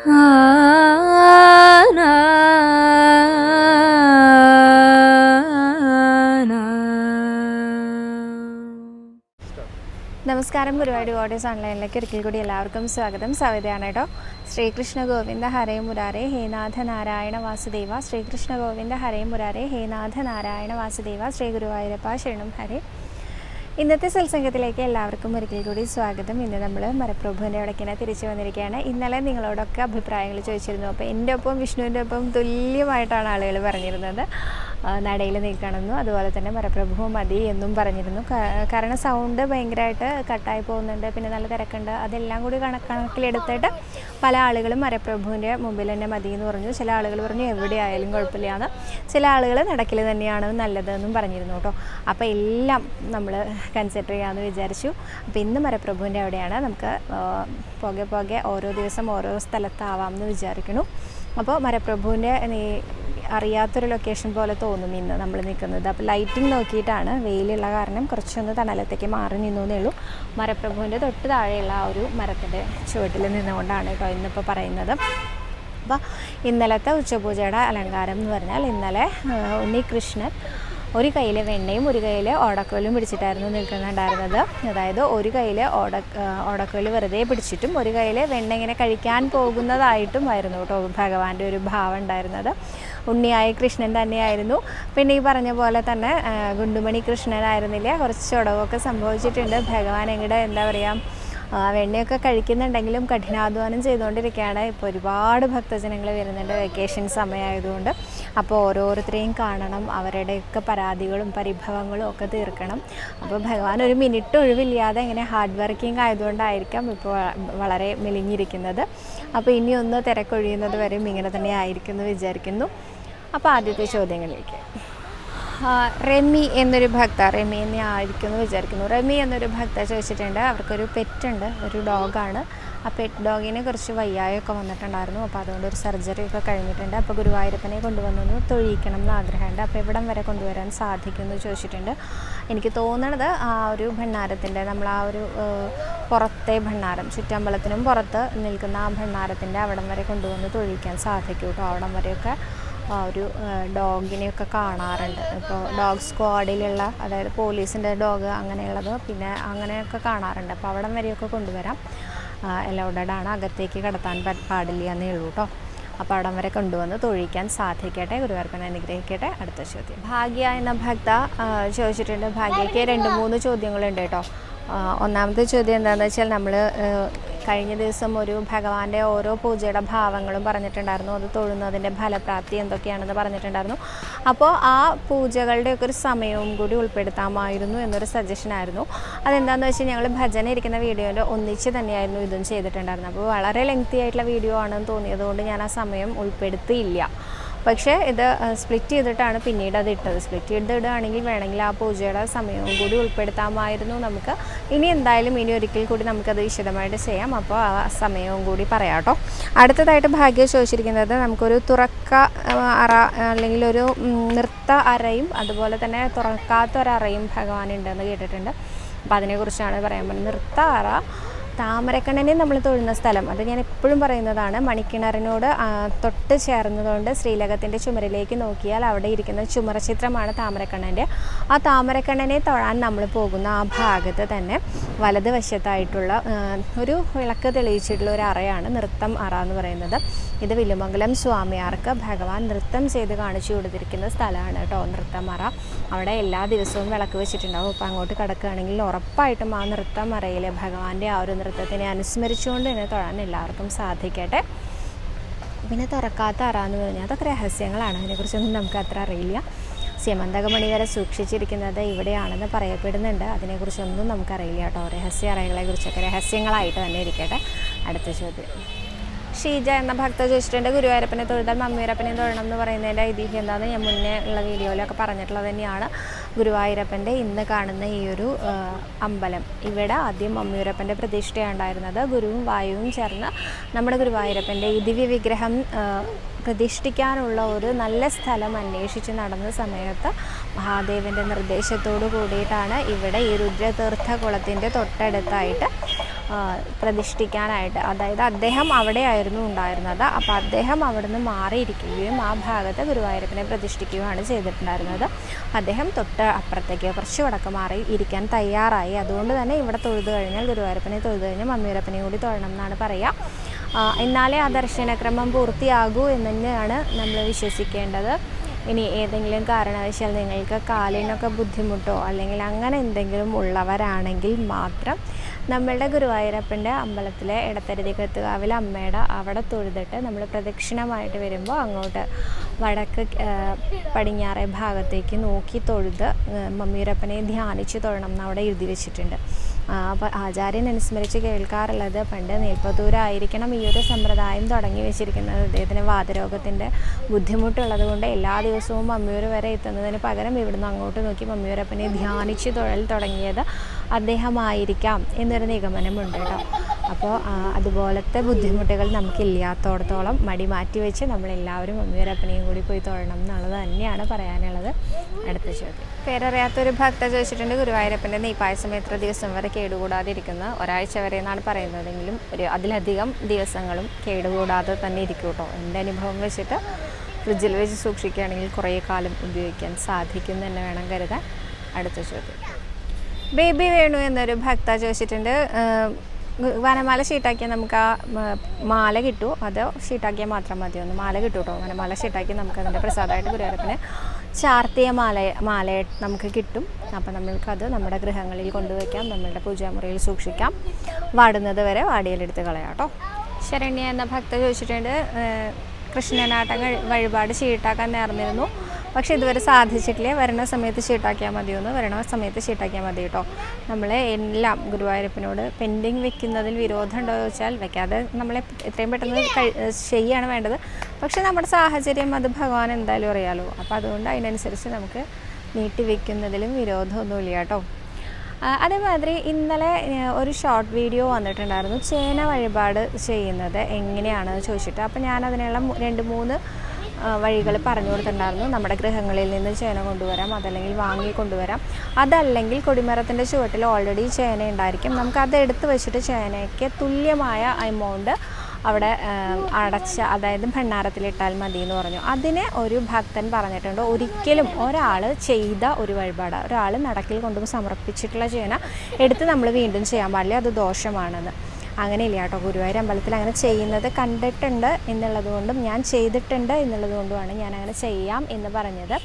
നമസ്കാരം ഗുരുവായൂർ ഓഡിയോസ് ഓൺലൈനിലേക്ക് ഒരിക്കൽ കൂടി എല്ലാവർക്കും സ്വാഗതം. സവിതയാണ് കേട്ടോ. ശ്രീകൃഷ്ണ ഗോവിന്ദ ഹരേ മുരാരേ ഹേനാഥ നാരായണ വാസുദേവ. ശ്രീകൃഷ്ണ ഗോവിന്ദ ഹരേ മുരാരേ ഹേനാഥ നാരായണ വാസുദേവ. ശ്രീ ഗുരുവായൂരപ്പ ശരണം. ഹരേ. ഇന്നത്തെ സത്സംഗത്തിലേക്ക് എല്ലാവർക്കും ഒരിക്കൽ കൂടി സ്വാഗതം. ഇന്ന് നമ്മൾ മരപ്രഭുവിന്റെ അവിടേക്കിനെ തിരിച്ചു വന്നിരിക്കുകയാണ്. ഇന്നലെ നിങ്ങളോടൊക്കെ അഭിപ്രായങ്ങൾ ചോദിച്ചിരുന്നു. അപ്പോൾ എന്റെ ഒപ്പം വിഷ്ണുവിന്റെ ഒപ്പം തുല്യമായിട്ടാണ് ആളുകൾ പറഞ്ഞിരുന്നത്. നടയിൽ നിൽക്കണമെന്നും അതുപോലെ തന്നെ മരപ്രഭു മതി എന്നും പറഞ്ഞിരുന്നു. കാരണം സൗണ്ട് ഭയങ്കരമായിട്ട് കട്ടായി പോകുന്നുണ്ട് പിന്നെ നല്ല തിരക്കുണ്ട്. അതെല്ലാം കൂടി കണ- കണക്കിലെടുത്തിട്ട് പല ആളുകളും മരപ്രഭുവിന്റെ മുമ്പിൽ തന്നെ മതി എന്ന് പറഞ്ഞു. ചില ആളുകൾ പറഞ്ഞു എവിടെയായാലും കുഴപ്പമില്ലാന്ന്. ചില ആളുകൾ നടക്കിൽ തന്നെയാണ് നല്ലതെന്നും പറഞ്ഞിരുന്നു കേട്ടോ. അപ്പോൾ എല്ലാം നമ്മൾ കൺസിഡർ ചെയ്യാമെന്ന് വിചാരിച്ചു. അപ്പോൾ ഇന്ന് മരപ്രഭുവിന്റെ അവിടെയാണ്. നമുക്ക് പോകെ പോകെ ഓരോ ദിവസം ഓരോ സ്ഥലത്താവാം എന്ന് വിചാരിക്കുന്നു. അപ്പോൾ മരപ്രഭുവിന്റെ അറിയാത്തൊരു ലൊക്കേഷൻ പോലെ തോന്നും ഇന്ന് നമ്മൾ നിൽക്കുന്നത് അപ്പോൾ ലൈറ്റിംഗ് നോക്കിയിട്ടാണ് വെയിലുള്ള കാരണം കുറച്ചൊന്ന് തണലത്തേക്ക് മാറി നിന്നു ഉള്ളൂ. മരപ്രഭുവിന്റെ തൊട്ട് താഴെയുള്ള ആ ഒരു മരത്തിന്റെ ചുവട്ടിൽ നിന്നുകൊണ്ടാണ് കേട്ടോ ഇന്നിപ്പോൾ പറയുന്നത്. അപ്പോൾ ഇന്നലത്തെ ഉച്ചപൂജയുടെ അലങ്കാരം എന്ന് പറഞ്ഞാൽ ഇന്നലെ ഉണ്ണി കൃഷ്ണൻ ഒരു കയ്യിൽ വെണ്ണയും ഒരു കയ്യിൽ ഓടക്കോലും പിടിച്ചിട്ടായിരുന്നു നിൽക്കുന്നുണ്ടായിരുന്നത്. അതായത് ഒരു കയ്യിൽ ഓട ഓടക്കോൽ വെറുതെ പിടിച്ചിട്ടും ഒരു കയ്യിൽ വെണ്ണ ഇങ്ങനെ കഴിക്കാൻ പോകുന്നതായിട്ടും ആയിരുന്നു കേട്ടോ ഭഗവാന്റെ ഒരു ഭാവം ഉണ്ടായിരുന്നത്. ഉണ്ണിയായ കൃഷ്ണൻ തന്നെയായിരുന്നു. പിന്നെ ഈ പറഞ്ഞ പോലെ തന്നെ ഗുണ്ടുമണി കൃഷ്ണനായിരുന്നില്ല? കുറച്ച് ചുടവൊക്കെ സംഭവിച്ചിട്ടുണ്ട്. ഭഗവാൻ എങ്ങടെ എന്താ പറയുക വെണ്ണയൊക്കെ കഴിക്കുന്നുണ്ടെങ്കിലും കഠിനാധ്വാനം ചെയ്തുകൊണ്ടിരിക്കുകയാണ്. ഇപ്പോൾ ഒരുപാട് ഭക്തജനങ്ങൾ വരുന്നുണ്ട്. വെക്കേഷൻ സമയമായതുകൊണ്ട്. അപ്പോൾ ഓരോരുത്തരെയും കാണണം. അവരുടെയൊക്കെ പരാതികളും പരിഭവങ്ങളും ഒക്കെ തീർക്കണം. അപ്പോൾ ഭഗവാൻ ഒരു മിനിറ്റ് ഒഴിവില്ലാതെ ഇങ്ങനെ ഹാർഡ് വർക്കിംഗ് ആയതുകൊണ്ടായിരിക്കാം ഇപ്പോൾ വളരെ മെലിഞ്ഞിരിക്കുന്നത്. അപ്പോൾ ഇനി ഒന്ന് തിരക്കൊഴിയുന്നത് വരെയും ഇങ്ങനെ തന്നെ ആയിരിക്കും എന്ന് വിചാരിക്കുന്നു. അപ്പോൾ ആദ്യത്തെ ചോദ്യങ്ങളിലേക്ക്. റമി എന്നൊരു ഭക്ത റെമി എന്നെ ആയിരിക്കും എന്ന് വിചാരിക്കുന്നു. റെമി എന്നൊരു ഭക്ത ചോദിച്ചിട്ടുണ്ട്. അവർക്കൊരു പെറ്റുണ്ട് ഒരു ഡോഗാണ്. ആ പെറ്റ് ഡോഗിനെ കുറച്ച് വയ്യായൊക്കെ വന്നിട്ടുണ്ടായിരുന്നു. അപ്പോൾ അതുകൊണ്ട് ഒരു സർജറി ഒക്കെ കഴിഞ്ഞിട്ടുണ്ട്. അപ്പോൾ ഗുരുവായൂരപ്പനെ കൊണ്ടുവന്നു തൊഴിയിക്കണം എന്ന് ആഗ്രഹമുണ്ട്. അപ്പോൾ എവിടം വരെ കൊണ്ടുവരാൻ സാധിക്കുമെന്ന് ചോദിച്ചിട്ടുണ്ട്. എനിക്ക് തോന്നണത് ആ ഒരു ഭണ്ണാരത്തിന്റെ നമ്മൾ ആ ഒരു പുറത്തെ ഭണ്ണാരം ചുറ്റമ്പലത്തിനും പുറത്ത് നിൽക്കുന്ന ആ ഭണ്ണാരത്തിന്റെ അവിടം വരെ കൊണ്ടുവന്ന് തൊഴിക്കാൻ സാധിക്കും കേട്ടോ. അവിടം വരെയൊക്കെ ഒരു ഡോഗിനെയൊക്കെ കാണാറുണ്ട്. ഇപ്പോൾ ഡോഗ് സ്ക്വാഡിലുള്ള അതായത് പോലീസിന്റെ ഡോഗ് അങ്ങനെയുള്ളത് പിന്നെ അങ്ങനെയൊക്കെ കാണാറുണ്ട്. അപ്പോൾ അവിടം വരെയൊക്കെ കൊണ്ടുവരാം. എലൗഡഡ് ആണ് അകത്തേക്ക് കടത്താൻ പാടില്ല എന്നേ ഉള്ളൂ കേട്ടോ. അപ്പോൾ അവിടം വരെ കൊണ്ടുവന്ന് തൊഴിക്കാൻ സാധിക്കട്ടെ. ഗുരുവർക്കനെ അനുഗ്രഹിക്കട്ടെ. അടുത്ത ചോദ്യം. ഭാഗ്യ എന്ന ഭക്ത ചോദിച്ചിട്ടുണ്ട്. ഭാഗ്യയ്ക്ക് രണ്ട് മൂന്ന് ചോദ്യങ്ങളുണ്ട് കേട്ടോ. ഒന്നാമത്തെ ചോദ്യം എന്താണെന്ന് വെച്ചാൽ നമ്മൾ കഴിഞ്ഞ ദിവസം ഒരു ഭഗവാന്റെ ഓരോ പൂജയുടെ ഭാവങ്ങളും പറഞ്ഞിട്ടുണ്ടായിരുന്നു. അത് തൊഴുന്നതിന്റെ ഫലപ്രാപ്തി എന്തൊക്കെയാണെന്ന് പറഞ്ഞിട്ടുണ്ടായിരുന്നു. അപ്പോൾ ആ പൂജകളുടെയൊക്കെ ഒരു സമയവും കൂടി ഉൾപ്പെടുത്താമായിരുന്നു എന്നൊരു സജഷൻ ആയിരുന്നു. അതെന്താണെന്ന് വെച്ചാൽ ഞങ്ങൾ ഭജന ഇരിക്കുന്ന വീഡിയോയിൽ ഒന്നിച്ച് തന്നെയായിരുന്നു ഇതും ചെയ്തിട്ടുണ്ടായിരുന്നത്. അപ്പോൾ വളരെ ലെങ്തി ആയിട്ടുള്ള വീഡിയോ ആണെന്ന് തോന്നിയതുകൊണ്ട് ഞാൻ ആ സമയം ഉൾപ്പെടുത്തിയില്ല. പക്ഷേ ഇത് സ്പ്ലിറ്റ് ചെയ്തിട്ടാണ് പിന്നീട് അത് ഇട്ടത്. സ്പ്ലിറ്റ് ചെയ്ത് ഇടുകയാണെങ്കിൽ വേണമെങ്കിൽ ആ പൂജയുടെ സമയവും കൂടി ഉൾപ്പെടുത്താമായിരുന്നു നമുക്ക്. ഇനി എന്തായാലും ഇനി ഒരിക്കൽ കൂടി നമുക്കത് വിശദമായിട്ട് ചെയ്യാം. അപ്പോൾ ആ സമയവും കൂടി പറയാം കേട്ടോ. അടുത്തതായിട്ട് ഭാഗ്യം ചോദിച്ചിരിക്കുന്നത് നമുക്കൊരു തുറക്ക അറ അല്ലെങ്കിൽ ഒരു നൃത്ത അറയും അതുപോലെ തന്നെ തുറക്കാത്തൊരറയും ഭഗവാനുണ്ടെന്ന് കേട്ടിട്ടുണ്ട്. അപ്പോൾ അതിനെക്കുറിച്ചാണ് പറയാൻ പോകുന്നത്. നൃത്ത അറ താമരക്കണ്ണനെ നമ്മൾ തൊഴുന്ന സ്ഥലം. അത് ഞാൻ എപ്പോഴും പറയുന്നതാണ്. മണിക്കിണറിനോട് തൊട്ട് ചേർന്നതുകൊണ്ട് ശ്രീലകത്തിന്റെ ചുമരിലേക്ക് നോക്കിയാൽ അവിടെ ഇരിക്കുന്ന ചുമര ചിത്രമാണ് താമരക്കണ്ണന്റെ ആ താമരക്കണ്ണനെ തൊഴാൻ നമ്മൾ പോകുന്ന ആ ഭാഗത്ത് തന്നെ വലതുവശത്തായിട്ടുള്ള ഒരു വിളക്ക് തെളിയിച്ചിട്ടുള്ള ഒരു അറയാണ് നൃത്തം അറ എന്ന് പറയുന്നത്. ഇത് വില്ലുമംഗലം സ്വാമിയാർക്ക് ഭഗവാൻ നൃത്തം ചെയ്ത് കാണിച്ചു കൊടുത്തിരിക്കുന്ന സ്ഥലമാണ് കേട്ടോ നൃത്തം അറ. അവിടെ എല്ലാ ദിവസവും വിളക്ക് വെച്ചിട്ടുണ്ടാവും. അപ്പോൾ അങ്ങോട്ട് കിടക്കുകയാണെങ്കിൽ ഉറപ്പായിട്ടും ആ നൃത്തം അറയിൽ ഭഗവാന്റെ ആ ഒരു നൃത്തത്തിനെ അനുസ്മരിച്ചുകൊണ്ട് തന്നെ തൊഴാൻ എല്ലാവർക്കും സാധിക്കട്ടെ. പിന്നെ തുറക്കാത്ത അറ എന്ന് പറഞ്ഞാൽ അതൊക്കെ രഹസ്യങ്ങളാണ്. അതിനെക്കുറിച്ചൊന്നും നമുക്ക് അത്ര അറിയില്ല. സ്യമന്തകമണി വരെ സൂക്ഷിച്ചിരിക്കുന്നത് ഇവിടെയാണെന്ന് പറയപ്പെടുന്നുണ്ട്. അതിനെക്കുറിച്ചൊന്നും നമുക്കറിയില്ല കേട്ടോ. രഹസ്യ അറകളെക്കുറിച്ചൊക്കെ രഹസ്യങ്ങളായിട്ട് തന്നെ ഇരിക്കട്ടെ. അടുത്ത ചോദ്യം. ഷീജ എന്ന ഭക്ത ജ്യേഷ്ഠന്റെ ഗുരുവായൂരപ്പനെ തൊഴുതാൽ മമ്മിയൂരപ്പനെ തൊഴണം എന്ന് പറയുന്നതിന്റെ ഐതിഹ്യം എന്താണെന്ന് ഞാൻ മുന്നേ ഉള്ള വീഡിയോയിലൊക്കെ പറഞ്ഞിട്ടുള്ളത് തന്നെയാണ്. ഗുരുവായൂരപ്പന്റെ ഇന്ന് കാണുന്ന ഈ ഒരു അമ്പലം. ഇവിടെ ആദ്യം മമ്മിയൂരപ്പന്റെ പ്രതിഷ്ഠയാണ് ഉണ്ടായിരുന്നത്. ഗുരുവും വായുവും ചേർന്ന് നമ്മുടെ ഗുരുവായൂരപ്പന്റെ ഈ ദിവ്യ വിഗ്രഹം പ്രതിഷ്ഠിക്കാനുള്ള ഒരു നല്ല സ്ഥലം അന്വേഷിച്ച് നടന്ന സമയത്ത് മഹാദേവന്റെ നിർദ്ദേശത്തോടു കൂടിയിട്ടാണ് ഇവിടെ ഈ രുദ്രതീർത്ഥ കുളത്തിന്റെ തൊട്ടടുത്തായിട്ട് പ്രതിഷ്ഠിക്കാനായിട്ട്. അതായത് അദ്ദേഹം അവിടെയായിരുന്നു ഉണ്ടായിരുന്നത്. അപ്പോൾ അദ്ദേഹം അവിടുന്ന് മാറിയിരിക്കുകയും ആ ഭാഗത്ത് ഗുരുവായൂരപ്പനെ പ്രതിഷ്ഠിക്കുകയാണ് ചെയ്തിട്ടുണ്ടായിരുന്നത്. അദ്ദേഹം തൊട്ട് അപ്പുറത്തേക്ക് കുറച്ച് വടക്ക് മാറി ഇരിക്കാൻ തയ്യാറായി. അതുകൊണ്ട് തന്നെ ഇവിടെ തൊഴുതു കഴിഞ്ഞാൽ ഗുരുവായൂരപ്പനെ തൊഴുതു കഴിഞ്ഞാൽ മമ്മിയൂരപ്പനെ കൂടി തൊഴണം എന്നാണ് പറയുക എന്നാലേ ആ ദർശനക്രമം പൂർത്തിയാകൂ എന്ന് തന്നെയാണ് നമ്മൾ വിശ്വസിക്കേണ്ടത്. ഇനി ഏതെങ്കിലും കാരണവശാൽ നിങ്ങൾക്ക് കാലിനൊക്കെ ബുദ്ധിമുട്ടോ അല്ലെങ്കിൽ അങ്ങനെ എന്തെങ്കിലും ഉള്ളവരാണെങ്കിൽ മാത്രം നമ്മളുടെ ഗുരുവായൂരപ്പന്റെ അമ്പലത്തിലെ ഇടത്തരുതികത്തുകാവിലെ അമ്മയുടെ അവിടെ തൊഴുതിട്ട് നമ്മൾ പ്രദക്ഷിണമായിട്ട് വരുമ്പോൾ അങ്ങോട്ട് വടക്ക് പടിഞ്ഞാറേ ഭാഗത്തേക്ക് നോക്കി തൊഴുത് മമ്മിയൂരപ്പനെ ധ്യാനിച്ച് തൊഴണം എന്ന് അവിടെ എഴുതി വെച്ചിട്ടുണ്ട്. അപ്പോൾ ആചാര്യൻ അനുസ്മരിച്ച് കേൾക്കാറുള്ളത് പണ്ട് നീൽപ്പത്തൂരായിരിക്കണം ഈ ഒരു സമ്പ്രദായം തുടങ്ങി വെച്ചിരിക്കുന്നത്. അദ്ദേഹത്തിന് വാതരോഗത്തിന്റെ ബുദ്ധിമുട്ടുള്ളത് കൊണ്ട് എല്ലാ ദിവസവും മമ്മിയൂർ വരെ എത്തുന്നതിന് പകരം ഇവിടുന്ന് അങ്ങോട്ട് നോക്കി മമ്മിയൂരപ്പനെ ധ്യാനിച്ച് തൊഴൽ തുടങ്ങിയത് അദ്ദേഹമായിരിക്കാം എന്നൊരു നിഗമനമുണ്ട് കേട്ടോ. അപ്പോൾ അതുപോലത്തെ ബുദ്ധിമുട്ടുകൾ നമുക്കില്ലാത്തോടത്തോളം മടി മാറ്റി വെച്ച് നമ്മളെല്ലാവരും മമ്മിയൂരപ്പനെയും കൂടി പോയി തൊഴണം എന്നുള്ളത് തന്നെയാണ് പറയാനുള്ളത്. അടുത്ത ചോദ്യം. പേരറിയാത്തൊരു ഭക്ത ചോദിച്ചിട്ടുണ്ട് ഗുരുവായൂരപ്പന്റെ നെയ്പായസം എത്ര ദിവസം വരെ കേടുകൂടാതിരിക്കുന്ന ഒരാഴ്ച വരെ എന്നാണ് പറയുന്നതെങ്കിലും ഒരു അതിലധികം ദിവസങ്ങളും കേടുകൂടാതെ തന്നെ ഇരിക്കും കേട്ടോ. എന്റെ അനുഭവം വെച്ചിട്ട് ഫ്രിഡ്ജിൽ വെച്ച് സൂക്ഷിക്കുകയാണെങ്കിൽ കുറേ കാലം ഉപയോഗിക്കാൻ സാധിക്കും തന്നെ വേണം കരുതാൻ. അടുത്ത ചോദ്യം. ബേബി വേണു എന്നൊരു ഭക്ത ചോദിച്ചിട്ടുണ്ട് വനമാല ഷീട്ടാക്കിയാൽ നമുക്ക് ആ മാല കിട്ടൂ. അതോ ഷീട്ടാക്കിയാൽ മാത്രം മതിയൊന്ന് മാല കിട്ടും കേട്ടോ വനമാല ഷീട്ടാക്കി നമുക്ക് അതിന്റെ പ്രസാദമായിട്ട് ഗുരുവായൂരപ്പന് ചാർത്തിയ മാല മാല നമുക്ക് കിട്ടും. അപ്പോൾ നമ്മൾക്കത് നമ്മുടെ ഗൃഹങ്ങളിൽ കൊണ്ടുവയ്ക്കാം. നമ്മളുടെ പൂജാമുറിയിൽ സൂക്ഷിക്കാം. വാടുന്നത് വരെ വാടിയിലെടുത്ത് കളയാം കേട്ടോ. ശരണ്യ എന്ന ഭക്ത ചോദിച്ചിട്ടുണ്ട് കൃഷ്ണനാട്ടം വഴിപാട് ഷീട്ടാക്കാൻ നേർന്നിരുന്നു. പക്ഷേ ഇതുവരെ സാധിച്ചിട്ടില്ല. വരണ സമയത്ത് ഷീട്ടാക്കിയാൽ മതിയൊന്ന് വരണ സമയത്ത് ഷീട്ടാക്കിയാൽ മതി കേട്ടോ. നമ്മൾ എല്ലാം ഗുരുവായൂരപ്പനോട് പെൻഡിങ് വെക്കുന്നതിൽ വിരോധം ഉണ്ടോ ചോദിച്ചാൽ വെക്കാതെ നമ്മളെ എത്രയും പെട്ടെന്ന് ചെയ്യാണ് വേണ്ടത്. പക്ഷേ നമ്മുടെ സാഹചര്യം അത് ഭഗവാൻ എന്തായാലും അറിയാലോ. അപ്പോൾ അതുകൊണ്ട് അതിനനുസരിച്ച് നമുക്ക് നീട്ടി വെക്കുന്നതിലും വിരോധമൊന്നുമില്ല കേട്ടോ. അതേമാതിരി ഇന്നലെ ഒരു ഷോർട്ട് വീഡിയോ വന്നിട്ടുണ്ടായിരുന്നു. ചേന വഴിപാട് ചെയ്യുന്നത് എങ്ങനെയാണെന്ന് ചോദിച്ചിട്ട്. അപ്പോൾ ഞാൻ അതിനുള്ള രണ്ട് മൂന്ന് വഴികൾ പറഞ്ഞു കൊടുത്തിട്ടുണ്ടായിരുന്നു. നമ്മുടെ ഗൃഹങ്ങളിൽ നിന്ന് ചേന കൊണ്ടുവരാം അതല്ലെങ്കിൽ വാങ്ങി കൊണ്ടുവരാം. അതല്ലെങ്കിൽ കൊടിമരത്തിന്റെ ചുവട്ടിൽ ഓൾറെഡി ചേന ഉണ്ടായിരിക്കും. നമുക്ക് അത് എടുത്തു വെച്ചിട്ട് ചേനയ്ക്ക് തുല്യമായ എമൗണ്ട് അവിടെ അടച്ച അതായത് ഭണ്ണാരത്തിലിട്ടാൽ മതി എന്ന് പറഞ്ഞു. അതിനെ ഒരു ഭക്തൻ പറഞ്ഞിട്ടുണ്ട്. ഒരിക്കലും ഒരാൾ ചെയ്ത ഒരു വഴിപാട് ഒരാൾ നടക്കിൽ കൊണ്ടുപോയി സമർപ്പിച്ചിട്ടുള്ള ചേന എടുത്ത് നമ്മൾ വീണ്ടും ചെയ്യാൻ പാടില്ല. അത് ദോഷമാണെന്ന്. അങ്ങനെയില്ല കേട്ടോ. ഗുരുവായൂർ അമ്പലത്തിൽ അങ്ങനെ ചെയ്യുന്നത് കണ്ടിട്ടുണ്ട് എന്നുള്ളത് കൊണ്ടും ഞാൻ ചെയ്തിട്ടുണ്ട് എന്നുള്ളത് കൊണ്ടുമാണ് ഞാൻ അങ്ങനെ ചെയ്യാം എന്ന് പറഞ്ഞത്.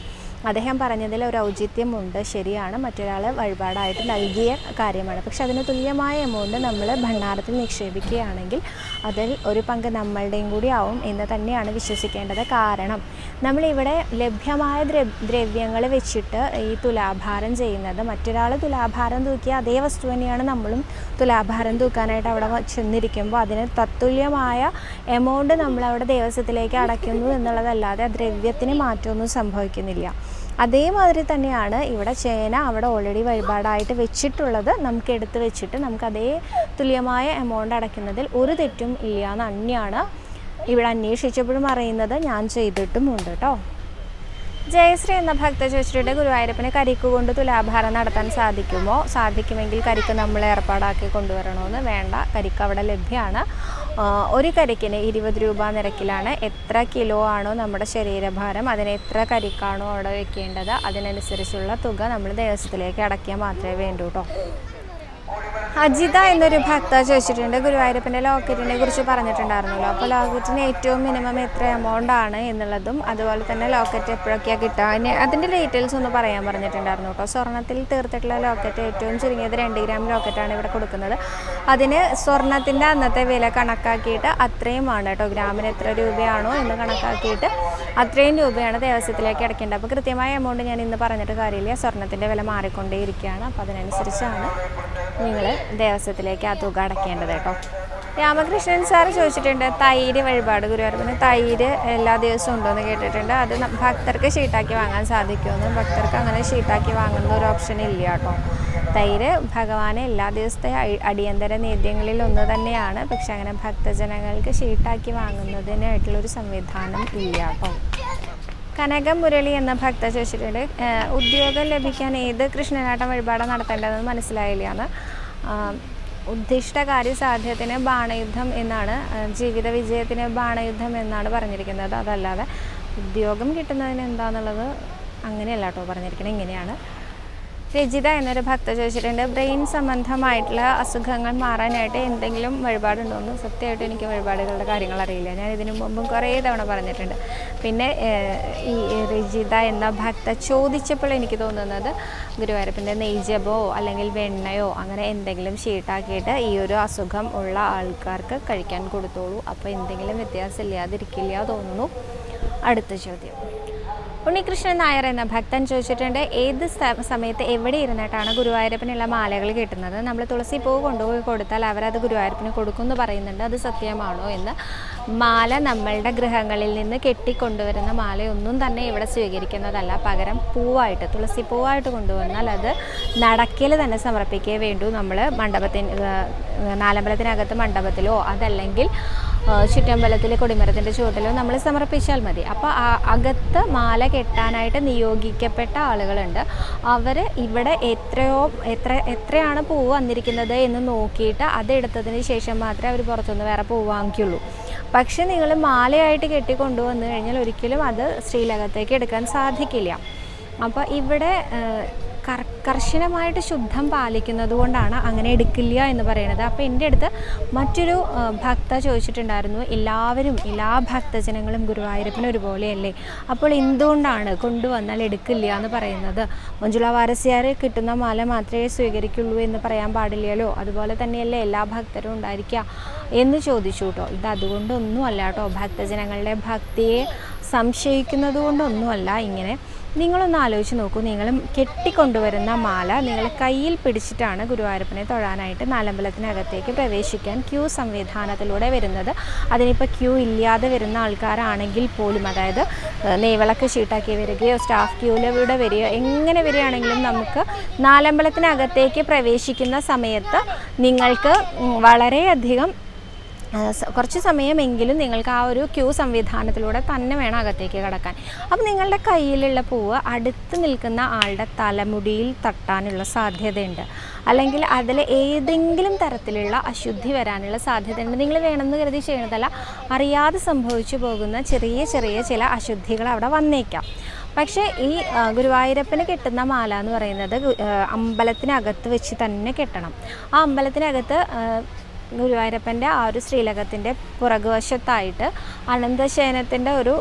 അദ്ദേഹം പറഞ്ഞതിൽ ഒരു ഔചിത്യമുണ്ട്. ശരിയാണ്. മറ്റൊരാൾ വഴിപാടായിട്ട് നൽകിയ കാര്യമാണ്. പക്ഷെ അതിന് തുല്യമായ എമൗണ്ട് നമ്മൾ ഭണ്ഡാരത്തിൽ നിക്ഷേപിക്കുകയാണെങ്കിൽ അതിൽ ഒരു പങ്ക് നമ്മളുടെയും കൂടി ആവും എന്ന് തന്നെയാണ് വിശ്വസിക്കേണ്ടത് കാരണം നമ്മളിവിടെ ലഭ്യമായ ദ്രവ്യ ദ്രവ്യങ്ങൾ വെച്ചിട്ട് ഈ തുലാഭാരം ചെയ്യുന്നത് മറ്റൊരാൾ തുലാഭാരം തൂക്കിയ അതേ വസ്തു തന്നെയാണ് നമ്മളും തുലാഭാരം തൂക്കാനായിട്ട് അവിടെ ചെന്നിരിക്കുമ്പോൾ അതിന് തത്തുല്യമായ എമൗണ്ട് നമ്മളവിടെ ദേവസ്വത്തിലേക്ക് അടയ്ക്കുന്നു എന്നുള്ളതല്ലാതെ ദ്രവ്യത്തിന് മാറ്റമൊന്നും സംഭവിക്കുന്നില്ല. അതേമാതിരി തന്നെയാണ് ഇവിടെ ചേന അവിടെ ഓൾറെഡി വഴിപാടായിട്ട് വെച്ചിട്ടുള്ളത്. നമുക്ക് എടുത്ത് വെച്ചിട്ട് നമുക്ക് അതേ തുല്യമായ എമൗണ്ട് അടയ്ക്കുന്നതിൽ ഒരു തെറ്റും ഇല്ല എന്ന് തന്നെയാണ് ഇവിടെ അന്വേഷിച്ചപ്പോഴും അറിയുന്നത്. ഞാൻ ചെയ്തിട്ടുമുണ്ട് കേട്ടോ ജയശ്രീ എന്ന ഭക്ത ചോദിച്ചിട്ടുണ്ട് ഗുരുവായൂരപ്പന് കരിക്ക് കൊണ്ട് തുലാഭാരം നടത്താൻ സാധിക്കുമോ? സാധിക്കുമെങ്കിൽ കരിക്ക് നമ്മൾ ഏർപ്പാടാക്കി കൊണ്ടുവരണമെന്ന് വേണ്ട. കരിക്ക് അവിടെ ലഭ്യമാണ് ഒരു കരിക്കിന് ഇരുപത് രൂപ നിരക്കിലാണ്. എത്ര കിലോ ആണോ നമ്മുടെ ശരീരഭാരം അതിന് എത്ര കരിക്കാണോ അവിടെ വെക്കേണ്ടത് അതിനനുസരിച്ചുള്ള തുക നമ്മൾ ദേവസ്വത്തിലേക്ക് അടക്കിയാൽ മാത്രമേ വേണ്ടൂ കേട്ടോ അജിത എന്നൊരു ഭക്ത ചോദിച്ചിട്ടുണ്ട്. ഗുരുവായൂരപ്പന്റെ ലോക്കറ്റിനെ കുറിച്ച് പറഞ്ഞിട്ടുണ്ടായിരുന്നല്ലോ. അപ്പോൾ ലോക്കറ്റിന് ഏറ്റവും മിനിമം എത്ര എമൗണ്ട് ആണ് എന്നുള്ളതും അതുപോലെ തന്നെ ലോക്കറ്റ് എപ്പോഴൊക്കെയാണ് കിട്ടുക. അതിന് അതിന്റെ ഡീറ്റെയിൽസ് ഒന്ന് പറയാൻ പറഞ്ഞിട്ടുണ്ടായിരുന്നു കേട്ടോ. സ്വർണത്തിൽ തീർത്തിട്ടുള്ള ലോക്കറ്റ് ഏറ്റവും ചുരുങ്ങിയത് രണ്ട് ഗ്രാം ലോക്കറ്റാണ് ഇവിടെ കൊടുക്കുന്നത്. അതിന് സ്വർണത്തിന്റെ അന്നത്തെ വില കണക്കാക്കിയിട്ട് അത്രയുമാണ് കേട്ടോ. ഗ്രാമിന് എത്ര രൂപയാണോ എന്ന് കണക്കാക്കിയിട്ട് അത്രയും രൂപയാണ് ദേവസ്വത്തിലേക്ക് അടയ്ക്കേണ്ടത്. അപ്പോൾ കൃത്യമായ എമൗണ്ട് ഞാൻ ഇന്ന് പറഞ്ഞിട്ട് കാര്യമില്ല. സ്വർണത്തിന്റെ വില മാറിക്കൊണ്ടേയിരിക്കുകയാണ്. അപ്പോൾ അതിനനുസരിച്ചാണ് നിങ്ങൾ ദേവസ്വത്തിലേക്ക് ആ തുക അടയ്ക്കേണ്ടത് കേട്ടോ. രാമകൃഷ്ണൻ സാർ ചോദിച്ചിട്ടുണ്ട് തൈര് വഴിപാട് ഗുരുവായൂരപ്പന് തൈര് എല്ലാ ദിവസവും ഉണ്ടോയെന്ന് കേട്ടിട്ടുണ്ട്. അത് ഭക്തർക്ക് ഷീട്ടാക്കി വാങ്ങാൻ സാധിക്കുമെന്നും. ഭക്തർക്ക് അങ്ങനെ ഷീട്ടാക്കി വാങ്ങുന്ന ഒരു ഓപ്ഷൻ ഇല്ല കേട്ടോ. തൈര് ഭഗവാനെ എല്ലാ ദിവസത്തെ അടി- അടിയന്തര നേദ്യങ്ങളിൽ ഒന്ന് തന്നെയാണ്. പക്ഷെ അങ്ങനെ ഭക്തജനങ്ങൾക്ക് ഷീട്ടാക്കി വാങ്ങുന്നതിനായിട്ടുള്ളൊരു സംവിധാനം ഇല്ല കേട്ടോ. കനകം മുരളി എന്ന ഭക്ത ചോദിച്ചിട്ടുണ്ട് ഉദ്യോഗം ലഭിക്കാൻ ഏത് കൃഷ്ണനാട്ടം വഴിപാടാണ് നടത്തേണ്ടതെന്ന് മനസ്സിലായില്ല ഉദ്ദിഷ്ട കാര്യസാധ്യത്തിന് ബാണയുദ്ധം എന്നാണ് ജീവിത വിജയത്തിന് ബാണയുദ്ധം എന്നാണ് പറഞ്ഞിരിക്കുന്നത്. അതല്ലാതെ ഉദ്യോഗം കിട്ടുന്നതിന് എന്താണെന്നുള്ളത് അങ്ങനെയല്ല കേട്ടോ പറഞ്ഞിരിക്കുന്നത്. ഇങ്ങനെയാണ്. രജിത എന്നൊരു ഭക്ത ചോദിച്ചിട്ടുണ്ട്. ബ്രെയിൻ സംബന്ധമായിട്ടുള്ള അസുഖങ്ങൾ മാറാനായിട്ട് എന്തെങ്കിലും വഴിപാടുണ്ടോയെന്ന് സത്യമായിട്ട് എനിക്ക് വഴിപാടുകളുടെ കാര്യങ്ങൾ അറിയില്ല. ഞാൻ ഇതിനു മുമ്പും കുറേ തവണ പറഞ്ഞിട്ടുണ്ട്. പിന്നെ ഈ രജിത എന്ന ഭക്ത ചോദിച്ചപ്പോൾ എനിക്ക് തോന്നുന്നത് ഗുരുവായൂരപ്പന്റെ നെയ്ജബോ അല്ലെങ്കിൽ വെണ്ണയോ അങ്ങനെ എന്തെങ്കിലും ഷീട്ടാക്കിയിട്ട് ഈ ഒരു അസുഖം ഉള്ള ആൾക്കാർക്ക് കഴിക്കാൻ കൊടുത്തോളൂ. അപ്പോൾ എന്തെങ്കിലും വ്യത്യാസം ഇല്ലാതിരിക്കില്ല തോന്നുന്നു. അടുത്ത ചോദ്യം. ഉണ്ണികൃഷ്ണൻ നായർ എന്ന ഭക്തൻ ചോദിച്ചിട്ടുണ്ട് ഏത് സമയത്ത് എവിടെ ഇരുന്നിട്ടാണ് ഗുരുവായൂരപ്പനുള്ള മാലകൾ കിട്ടുന്നത്? നമ്മൾ തുളസി പൂവ് കൊണ്ടുപോയി കൊടുത്താൽ അവരത് ഗുരുവായൂരപ്പന് കൊടുക്കും എന്ന് പറയുന്നുണ്ട്. അത് സത്യമാണോ എന്ന് മാല നമ്മളുടെ ഗൃഹങ്ങളിൽ നിന്ന് കെട്ടിക്കൊണ്ടുവരുന്ന മാലയൊന്നും തന്നെ ഇവിടെ സ്വീകരിക്കുന്നതല്ല. പകരം പൂവായിട്ട് തുളസി പൂവായിട്ട് കൊണ്ടുവന്നാൽ അത് നടക്കിൽ തന്നെ സമർപ്പിക്കേ വേണ്ടൂ. നമ്മൾ മണ്ഡപത്തിന് നാലമ്പലത്തിനകത്ത് മണ്ഡപത്തിലോ അതല്ലെങ്കിൽ ആ, ചുറ്റമ്പലത്തിൽ കൊടിമരത്തിന്റെ ചുവട്ടിലോ നമ്മൾ സമർപ്പിച്ചാൽ മതി. അപ്പോൾ അകത്ത് മാല കെട്ടാനായിട്ട് നിയോഗിക്കപ്പെട്ട ആളുകളുണ്ട്. അവർ ഇവിടെ എത്രയോ എത്ര എത്രയാണ് പൂ വന്നിരിക്കുന്നത് എന്ന് നോക്കിയിട്ട് അതെടുത്തതിന് ശേഷം മാത്രമേ അവർ പുറത്തുനിന്ന് വേറെ പൂ വാങ്ങിക്കുള്ളൂ. പക്ഷേ നിങ്ങൾ മാലയായിട്ട് കെട്ടിക്കൊണ്ടുവന്നു കഴിഞ്ഞാൽ ഒരിക്കലും അത് ശ്രീലകത്തേക്ക് എടുക്കാൻ സാധിക്കില്ല. അപ്പോൾ ഇവിടെ കർശനമായിട്ട് ശുദ്ധം പാലിക്കുന്നത് കൊണ്ടാണ് അങ്ങനെ എടുക്കില്ല എന്ന് പറയുന്നത്. അപ്പോൾ എന്റെ അടുത്ത് മറ്റൊരു ഭക്ത ചോദിച്ചിട്ടുണ്ടായിരുന്നു എല്ലാവരും എല്ലാ ഭക്തജനങ്ങളും ഗുരുവായൂരപ്പന് ഒരുപോലെയല്ലേ? അപ്പോൾ എന്തുകൊണ്ടാണ് കൊണ്ടുവന്നാൽ എടുക്കില്ല എന്ന് പറയുന്നത്? മഞ്ജുള വാരസ്യാർ കിട്ടുന്ന മാല മാത്രമേ സ്വീകരിക്കുള്ളൂ എന്ന് പറയാൻ പാടില്ലല്ലോ. അതുപോലെ തന്നെയല്ലേ എല്ലാ ഭക്തരും ഉണ്ടായിരിക്കുക എന്ന് ചോദിച്ചു കേട്ടോ ഇത് അതുകൊണ്ടൊന്നും അല്ല കേട്ടോ ഭക്തജനങ്ങളുടെ ഭക്തിയെ സംശയിക്കുന്നത് കൊണ്ടൊന്നുമല്ല ഇങ്ങനെ നിങ്ങളൊന്ന് ആലോചിച്ച് നോക്കൂ. നിങ്ങൾ കെട്ടിക്കൊണ്ടുവരുന്ന മാല നിങ്ങൾ കയ്യിൽ പിടിച്ചിട്ടാണ് ഗുരുവായൂരപ്പനെ തൊഴാനായിട്ട് നാലമ്പലത്തിനകത്തേക്ക് പ്രവേശിക്കാൻ ക്യൂ സംവിധാനത്തിലൂടെ വരുന്നത്. അതിനിപ്പോൾ ക്യൂ ഇല്ലാതെ വരുന്ന ആൾക്കാരാണെങ്കിൽ പോലും അതായത് നെയ്വിളക്ക് ഷീട്ടാക്കി വരികയോ സ്റ്റാഫ് ക്യൂവിലൂടെ വരികയോ എങ്ങനെ വരികയാണെങ്കിലും നമുക്ക് നാലമ്പലത്തിനകത്തേക്ക് പ്രവേശിക്കുന്ന സമയത്ത് നിങ്ങൾക്ക് വളരെയധികം കുറച്ച് സമയമെങ്കിലും നിങ്ങൾക്ക് ആ ഒരു ക്യൂ സംവിധാനത്തിലൂടെ തന്നെ വേണം അകത്തേക്ക് കടക്കാൻ. അപ്പം നിങ്ങളുടെ കയ്യിലുള്ള പൂവ് അടുത്ത് നിൽക്കുന്ന ആളുടെ തലമുടിയിൽ തട്ടാനുള്ള സാധ്യതയുണ്ട്. അല്ലെങ്കിൽ അതിൽ ഏതെങ്കിലും തരത്തിലുള്ള അശുദ്ധി വരാനുള്ള സാധ്യതയുണ്ട്. നിങ്ങൾ വേണമെന്ന് കരുതി ചെയ്യുന്നതല്ല അറിയാതെ സംഭവിച്ചു പോകുന്ന ചെറിയ ചെറിയ ചില അശുദ്ധികൾ അവിടെ വന്നേക്കാം. പക്ഷേ ഈ ഗുരുവായൂരപ്പന് കെട്ടുന്ന മാല എന്ന് പറയുന്നത് അമ്പലത്തിനകത്ത് വെച്ച് തന്നെ കെട്ടണം. ആ അമ്പലത്തിനകത്ത് ഗുരുവായൂരപ്പന്റെ ആ ഒരു ശ്രീലകത്തിന്റെ പുറകുവശത്തായിട്ട് അനന്തശയനത്തിന്റെ ഒരു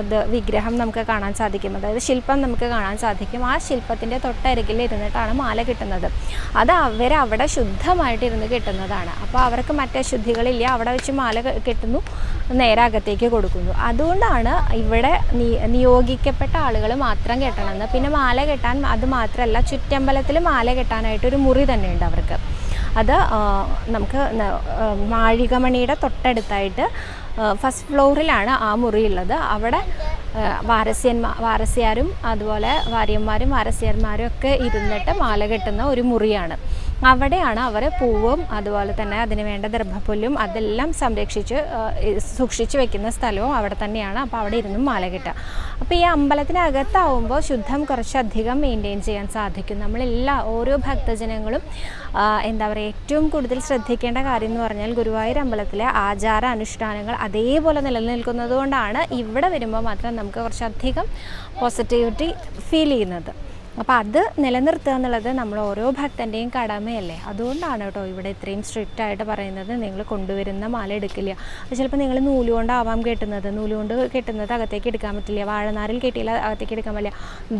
ഇത് വിഗ്രഹം നമുക്ക് കാണാൻ സാധിക്കും. അതായത് ശില്പം നമുക്ക് കാണാൻ സാധിക്കും. ആ ശില്പത്തിന്റെ തൊട്ടരികിൽ ഇരുന്നിട്ടാണ് മാല കിട്ടുന്നത്. അത് അവരവിടെ ശുദ്ധമായിട്ട് ഇരുന്ന് കിട്ടുന്നതാണ്. അപ്പോൾ അവർക്ക് മറ്റേ ശുദ്ധികളില്ല. അവിടെ വെച്ച് മാല കിട്ടുന്നു നേരാകത്തേക്ക് കൊടുക്കുന്നു. അതുകൊണ്ടാണ് ഇവിടെ നിയോഗിക്കപ്പെട്ട ആളുകൾ മാത്രം കെട്ടണമെന്ന്. പിന്നെ മാല കെട്ടാൻ അത് മാത്രമല്ല ചുറ്റമ്പലത്തിൽ മാല കെട്ടാനായിട്ട് ഒരു മുറി തന്നെയുണ്ട് അവർക്ക്. അത് നമുക്ക് മാഴികമണിയുടെ തൊട്ടടുത്തായിട്ട് ഫസ്റ്റ് ഫ്ലോറിലാണ് ആ മുറിയുള്ളത്. അവിടെ വാരസ്യന്മാ വാരസ്യാരും അതുപോലെ വാര്യന്മാരും വാരസ്യന്മാരും ഒക്കെ ഇരുന്നിട്ട് മാല കെട്ടുന്ന ഒരു മുറിയാണ്. അവിടെയാണ് അവർ പൂവും അതുപോലെ തന്നെ അതിന് വേണ്ട ദർഭപ്പുല്ലും അതെല്ലാം സംരക്ഷിച്ച് സൂക്ഷിച്ച് വെക്കുന്ന സ്ഥലവും അവിടെ തന്നെയാണ്. അപ്പോൾ അവിടെ ഇരുന്നും മാല കിട്ടുക. അപ്പോൾ ഈ അമ്പലത്തിനകത്താവുമ്പോൾ ശുദ്ധം കുറച്ചധികം മെയിന്റെയിൻ ചെയ്യാൻ സാധിക്കും. നമ്മളെല്ലാ ഓരോ ഭക്തജനങ്ങളും എന്താ പറയുക ഏറ്റവും കൂടുതൽ ശ്രദ്ധിക്കേണ്ട കാര്യം എന്ന് പറഞ്ഞാൽ ഗുരുവായൂർ അമ്പലത്തിലെ ആചാര അനുഷ്ഠാനങ്ങൾ അതേപോലെ നിലനിൽക്കുന്നത് കൊണ്ടാണ് ഇവിടെ വരുമ്പോൾ മാത്രം നമുക്ക് കുറച്ചധികം പോസിറ്റിവിറ്റി ഫീൽ ചെയ്യുന്നത്. അപ്പോൾ അത് നിലനിർത്തുക എന്നുള്ളത് നമ്മൾ ഓരോ ഭക്തന്റെയും കടമയല്ലേ? അതുകൊണ്ടാണ് കേട്ടോ ഇവിടെ ഇത്രയും സ്ട്രിക്റ്റ് ആയിട്ട് പറയുന്നത് നിങ്ങൾ കൊണ്ടുവരുന്ന മാല എടുക്കില്ല. അത് ചിലപ്പോൾ നിങ്ങൾ നൂലുകൊണ്ടാവാം കെട്ടുന്നത്. നൂലുകൊണ്ട് കെട്ടുന്നത് അകത്തേക്ക് എടുക്കാൻ പറ്റില്ല. വാഴനാരിൽ കെട്ടിയാൽ അകത്തേക്ക് എടുക്കാൻ പറ്റില്ല.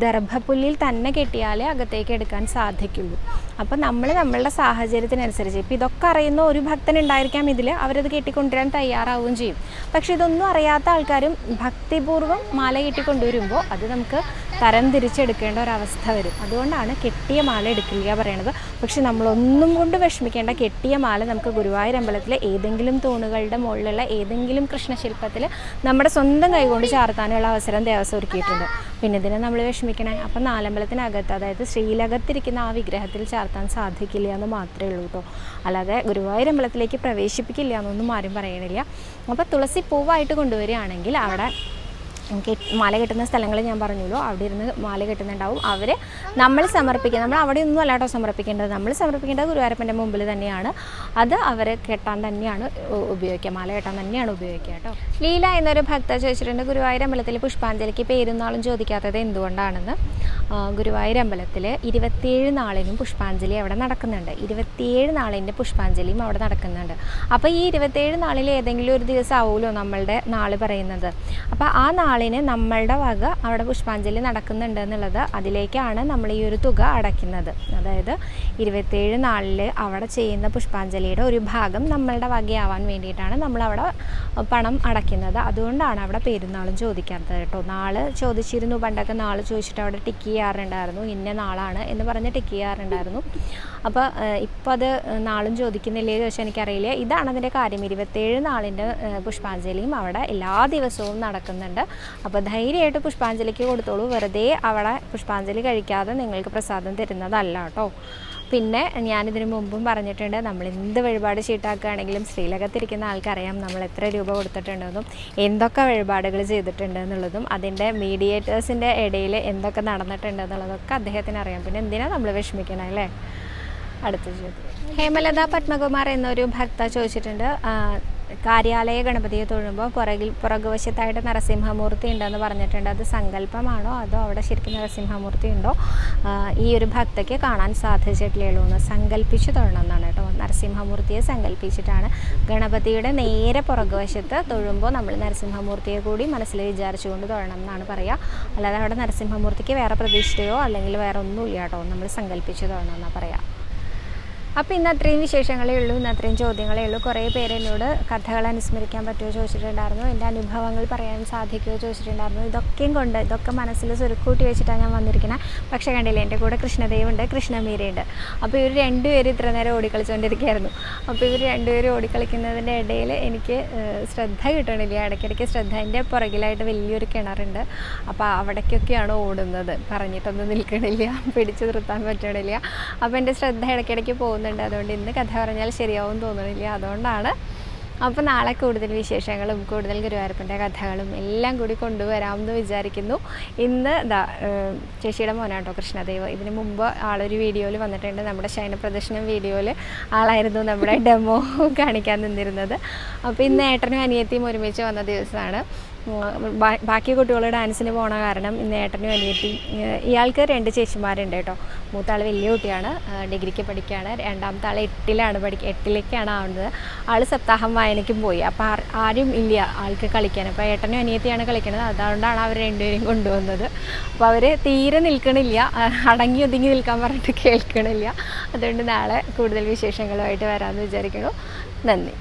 ദർഭപ്പുല്ലിൽ തന്നെ കെട്ടിയാലേ അകത്തേക്ക് എടുക്കാൻ സാധിക്കുള്ളൂ. അപ്പോൾ നമ്മൾ നമ്മളുടെ സാഹചര്യത്തിനനുസരിച്ച് ഇപ്പോൾ ഇതൊക്കെ അറിയുന്ന ഒരു ഭക്തൻ ഉണ്ടായിരിക്കാം ഇതിൽ അവരത് കെട്ടിക്കൊണ്ടുവരാൻ തയ്യാറാവുകയും ചെയ്യും. പക്ഷേ ഇതൊന്നും അറിയാത്ത ആൾക്കാരും ഭക്തിപൂർവം മാല കെട്ടിക്കൊണ്ടുവരുമ്പോൾ അത് നമുക്ക് തരം തിരിച്ചെടുക്കേണ്ട ഒരവസ്ഥ വരും. അതുകൊണ്ടാണ് കെട്ടിയ മാല എടുക്കില്ല പറയണത്. പക്ഷെ നമ്മളൊന്നും കൊണ്ട് വിഷമിക്കേണ്ട കെട്ടിയ മാല നമുക്ക് ഗുരുവായൂർ അമ്പലത്തിലെ ഏതെങ്കിലും തൂണുകളുടെ മുകളിലുള്ള ഏതെങ്കിലും കൃഷ്ണശില്പത്തിൽ നമ്മുടെ സ്വന്തം കൈകൊണ്ട് ചാർത്താനുള്ള അവസരം ദേവസ്വം ഒരുക്കിയിട്ടുണ്ട്. പിന്നെ ഇതിനെ നമ്മൾ വിഷമിക്കണേ. അപ്പം നാലമ്പലത്തിനകത്ത് അതായത് ശ്രീലകത്തിരിക്കുന്ന ആ വിഗ്രഹത്തിൽ ചാർത്താൻ സാധിക്കില്ല എന്ന് മാത്രമേ ഉള്ളൂ കേട്ടോ. അല്ലാതെ ഗുരുവായൂർ അമ്പലത്തിലേക്ക് പ്രവേശിപ്പിക്കില്ല എന്നൊന്നും ആരും പറയണില്ല. അപ്പോൾ തുളസി പൂവായിട്ട് കൊണ്ടുവരികയാണെങ്കിൽ അവിടെ മാല കെട്ടുന്ന സ്ഥലങ്ങൾ ഞാൻ പറഞ്ഞല്ലോ അവിടെ ഇരുന്ന് മാല കെട്ടുന്നുണ്ടാവും. അവർ നമ്മൾ സമർപ്പിക്കുക നമ്മൾ അവിടെ ഒന്നും അല്ലാട്ടോ സമർപ്പിക്കേണ്ടത്. നമ്മൾ സമർപ്പിക്കേണ്ടത് ഗുരുവായൂരപ്പന്റെ മുമ്പിൽ തന്നെയാണ്. അത് അവർ കെട്ടാൻ തന്നെയാണ് ഉപയോഗിക്കുക. മാല കെട്ടാൻ തന്നെയാണ് ഉപയോഗിക്കുക കേട്ടോ. ലീല എന്നൊരു ഭക്ത ചോദിച്ചിട്ടുണ്ട്. ഗുരുവായൂർ അമ്പലത്തിൽ പുഷ്പാഞ്ജലിക്ക് പേരുന്നാളും ചോദിക്കാത്തത് എന്തുകൊണ്ടാണെന്ന്? ഗുരുവായൂർ അമ്പലത്തിൽ ഇരുപത്തിയേഴ് നാളിനും പുഷ്പാഞ്ജലി അവിടെ നടക്കുന്നുണ്ട്. ഇരുപത്തിയേഴ് നാളിന്റെ പുഷ്പാഞ്ജലിയും അവിടെ നടക്കുന്നുണ്ട്. അപ്പോൾ ഈ ഇരുപത്തിയേഴ് നാളിൽ ഏതെങ്കിലും ഒരു ദിവസം ആവുമല്ലോ നമ്മളുടെ നാൾ പറയുന്നത്. അപ്പോൾ ആ നാളിന് നമ്മളുടെ വക അവിടെ പുഷ്പാഞ്ജലി നടക്കുന്നുണ്ട് എന്നുള്ളത് അതിലേക്കാണ് നമ്മൾ ഈ ഒരു തുക അടയ്ക്കുന്നത്. അതായത് ഇരുപത്തേഴ് നാളിൽ അവിടെ ചെയ്യുന്ന പുഷ്പാഞ്ജലിയുടെ ഒരു ഭാഗം നമ്മളുടെ വകയാവാൻ വേണ്ടിയിട്ടാണ് നമ്മളവിടെ പണം അടയ്ക്കുന്നത്. അതുകൊണ്ടാണ് അവിടെ പെരുന്നാളും ചോദിക്കാത്തത് കേട്ടോ. നാൾ ചോദിച്ചിരുന്നു പണ്ടൊക്കെ നാൾ ചോദിച്ചിട്ട് അവിടെ ടിക്ക് ചെയ്യാറുണ്ടായിരുന്നു ഇന്ന നാളാണ് എന്ന് പറഞ്ഞ് ടിക്ക് ചെയ്യാറുണ്ടായിരുന്നു. അപ്പോൾ ഇപ്പോൾ അത് നാളും ചോദിക്കുന്നില്ലേ ചോദിച്ചാൽ എനിക്കറിയില്ല. ഇതാണ് അതിന്റെ കാര്യം. ഇരുപത്തേഴ് നാളിന്റെ പുഷ്പാഞ്ജലിയും അവിടെ എല്ലാ ദിവസവും നടക്കുന്നുണ്ട്. അപ്പോൾ ധൈര്യമായിട്ട് പുഷ്പാഞ്ജലിക്ക് കൊടുത്തോളൂ. വെറുതെ അവളെ പുഷ്പാഞ്ജലി കഴിക്കാതെ നിങ്ങൾക്ക് പ്രസാദം തരുന്നതല്ല കേട്ടോ. പിന്നെ ഞാനിതിനു മുമ്പും പറഞ്ഞിട്ടുണ്ട് നമ്മൾ എന്ത് വഴിപാട് ചീട്ടാക്കുകയാണെങ്കിലും ശ്രീലകത്തിരിക്കുന്ന ആൾക്കറിയാം നമ്മൾ എത്ര രൂപ കൊടുത്തിട്ടുണ്ടെന്നും എന്തൊക്കെ വഴിപാടുകൾ ചെയ്തിട്ടുണ്ട് എന്നുള്ളതും അതിന്റെ മീഡിയേറ്റേഴ്സിന്റെ ഇടയിൽ എന്തൊക്കെ നടന്നിട്ടുണ്ട് എന്നുള്ളതൊക്കെ അദ്ദേഹത്തിന് അറിയാം. പിന്നെ എന്തിനാണ് നമ്മൾ വിഷമിക്കണം അല്ലേ? അടുത്ത ചോദ്യം. ഹേമലത പത്മകുമാർ എന്നൊരു ഭക്ത ചോദിച്ചിട്ടുണ്ട് കാര്യാലയ ഗണപതിയെ തൊഴുമ്പോൾ പുറകിൽ പുറകുവശത്തായിട്ട് നരസിംഹമൂർത്തി ഉണ്ടെന്ന് പറഞ്ഞിട്ടുണ്ട്. അത് സങ്കല്പമാണോ? അതോ അവിടെ ശരിക്കും നരസിംഹമൂർത്തി ഉണ്ടോ? ഈ ഒരു ഭക്തയ്ക്ക് കാണാൻ സാധിച്ചിട്ടില്ലല്ലോ എന്ന് സങ്കല്പിച്ച് തൊഴണം എന്നാണ് കേട്ടോ. നരസിംഹമൂർത്തിയെ സങ്കല്പിച്ചിട്ടാണ് ഗണപതിയുടെ നേരെ പുറകുവശത്ത് തൊഴുമ്പോൾ നമ്മൾ നരസിംഹമൂർത്തിയെ കൂടി മനസ്സിൽ വിചാരിച്ചുകൊണ്ട് തൊഴണം എന്നാണ് പറയുക അല്ലാതെ അവിടെ നരസിംഹമൂർത്തിക്ക് വേറെ പ്രതീക്ഷയോ അല്ലെങ്കിൽ വേറെ ഒന്നുമില്ല കേട്ടോ. നമ്മൾ സങ്കല്പിച്ച് തൊഴണം എന്നാണ് പറയുക അപ്പോൾ ഇന്ന് അത്രയും വിശേഷങ്ങളേ ഉള്ളൂ ഇന്ന് അത്രയും ചോദ്യങ്ങളേ ഉള്ളൂ. കുറേ പേര് എന്നോട് കഥകൾ അനുസ്മരിക്കാൻ പറ്റുമോ ചോദിച്ചിട്ടുണ്ടായിരുന്നു. എന്റെ അനുഭവങ്ങൾ പറയാൻ സാധിക്കുമോ ചോദിച്ചിട്ടുണ്ടായിരുന്നു. ഇതൊക്കെയും കൊണ്ട് ഇതൊക്കെ മനസ്സിൽ സുരുക്കൂട്ടി വെച്ചിട്ടാണ് ഞാൻ വന്നിരിക്കുന്നത് പക്ഷേ കണ്ടില്ലേ എന്റെ കൂടെ കൃഷ്ണദേവുണ്ട് കൃഷ്ണമീരയുണ്ട്. അപ്പോൾ ഇവർ രണ്ടുപേരും ഇത്ര നേരം ഓടിക്കളിച്ചുകൊണ്ടിരിക്കുകയായിരുന്നു അപ്പോൾ ഇവർ രണ്ടുപേരും ഓടിക്കളിക്കുന്നതിന്റെ ഇടയിൽ എനിക്ക് ശ്രദ്ധ കിട്ടണില്ല. ഇടയ്ക്കിടയ്ക്ക് ശ്രദ്ധ എന്റെ പുറകിലായിട്ട് വലിയൊരു കിണറുണ്ട്. അപ്പോൾ അവിടേക്കൊക്കെയാണ് ഓടുന്നത്. പറഞ്ഞിട്ടൊന്നും നിൽക്കണില്ല പിടിച്ചു നിർത്താൻ പറ്റണില്ല. അപ്പോൾ എന്റെ ശ്രദ്ധ ഇടയ്ക്കിടയ്ക്ക് പോകുന്നുണ്ട് അതുകൊണ്ട് ഇന്ന് കഥ പറഞ്ഞാൽ ശരിയാവും തോന്നുന്നില്ല. അതുകൊണ്ടാണ് അപ്പോൾ നാളെ കൂടുതൽ വിശേഷങ്ങളും കൂടുതൽ ഗുരുവായൂരപ്പന്റെ കഥകളും എല്ലാം കൂടി കൊണ്ടുവരാമെന്ന് വിചാരിക്കുന്നു. ഇന്ന് ദാ ചേച്ചിയുടെ മോനാട്ടോ കൃഷ്ണദേവ്. ഇതിന് മുമ്പ് ആളൊരു വീഡിയോയിൽ വന്നിട്ടുണ്ട്. നമ്മുടെ ശയനപ്രദർശനം വീഡിയോയിൽ ആളായിരുന്നു നമ്മുടെ ഡെമോ കാണിക്കാൻ നിന്നിരുന്നത്. അപ്പോൾ ഇന്ന് ഏട്ടനും അനിയത്തിയും ഒരുമിച്ച് വന്ന ദിവസമാണ്. ബാക്കി കുട്ടികൾ ഡാൻസിന് പോണ കാരണം ഇന്ന് ഏട്ടനും അനിയത്തി ഇയാൾക്ക് രണ്ട് ചേച്ചിമാരുണ്ട് കേട്ടോ. മൂത്താൾ വലിയ കുട്ടിയാണ് ഡിഗ്രിക്ക് പഠിക്കുകയാണ് രണ്ടാമത്തെ ആൾ എട്ടിലാണ് പഠിക്കുക എട്ടിലേക്കാണ് ആവുന്നത്. ആൾ സപ്താഹം വായനയ്ക്കും പോയി. അപ്പോൾ ആരും ഇല്ല ആൾക്ക് കളിക്കാൻ. അപ്പോൾ ഏട്ടനും അനിയത്തിയാണ് കളിക്കുന്നത് അതുകൊണ്ടാണ് അവർ രണ്ടുപേരും കൊണ്ടുവന്നത്. അപ്പോൾ അവർ തീരെ നിൽക്കണില്ല. അടങ്ങി ഒതുങ്ങി നിൽക്കാൻ പറഞ്ഞിട്ട് കേൾക്കണില്ല. അതുകൊണ്ട് നാളെ കൂടുതൽ വിശേഷങ്ങളുമായിട്ട് വരാമെന്ന് വിചാരിക്കുന്നു. നന്ദി.